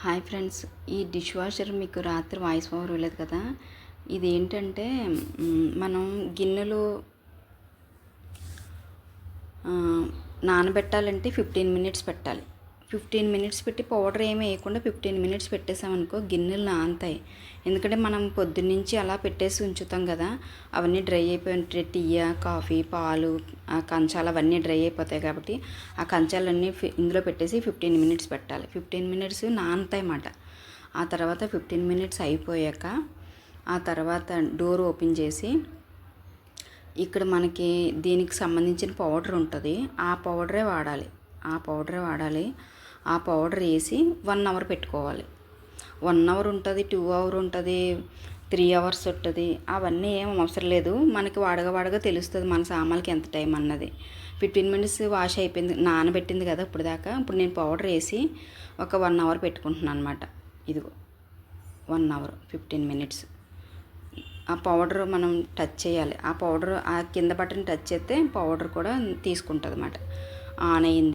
Hi friends ఈ dishwasher మీకు రాత్రి వాయిస్ ఓవర్ వెళ్ళదు కదా. ఇది ఏంటంటే మనం గిన్నెలు నానబెట్టాలంటే ఫిఫ్టీన్ మినిట్స్ పెట్టాలి. ఫిఫ్టీన్ మినిట్స్ పెట్టి పౌడర్ ఏమి వేయకుండా ఫిఫ్టీన్ మినిట్స్ పెట్టేసామనుకో గిన్నెలు నానతాయి. ఎందుకంటే మనం పొద్దున్నుంచి అలా పెట్టేసి ఉంచుతాం కదా అవన్నీ డ్రై అయిపోయి టీ కాఫీ పాలు కంచాలు అవన్నీ డ్రై అయిపోతాయి కాబట్టి ఆ కంచాలన్నీ ఇందులో పెట్టేసి ఫిఫ్టీన్ మినిట్స్ పెట్టాలి. ఫిఫ్టీన్ మినిట్స్ నానతాయన్నమాట ఆ తర్వాత ఫిఫ్టీన్ మినిట్స్ అయిపోయాక ఆ తర్వాత డోర్ ఓపెన్ చేసి ఇక్కడ మనకి దీనికి సంబంధించిన పౌడర్ ఉంటుంది. ఆ పౌడరే వాడాలి. ఆ పౌడరే వాడాలి. ఆ పౌడర్ వేసి వన్ అవర్ పెట్టుకోవాలి. వన్ అవర్ ఉంటుంది టూ అవర్ ఉంటుంది త్రీ అవర్స్ ఉంటుంది. అవన్నీ ఏం అవసరం లేదు. మనకి వాడగా వాడగా తెలుస్తుంది మన సామాన్లకి ఎంత టైం అన్నది. ఫిఫ్టీన్ మినిట్స్ వాష్ అయిపోయింది నానబెట్టింది కదా ఇప్పుడు దాకా. ఇప్పుడు నేను పౌడర్ వేసి ఒక వన్ అవర్ పెట్టుకుంటున్నాను అనమాట ఇదిగో వన్ అవర్ ఫిఫ్టీన్ మినిట్స్. ఆ పౌడర్ మనం టచ్ చేయాలి. ఆ పౌడర్ ఆ కింద బటన్ టచ్ చేస్తే పౌడర్ కూడా తీసుకుంటుంది అనమాట ఆన్ అయింది.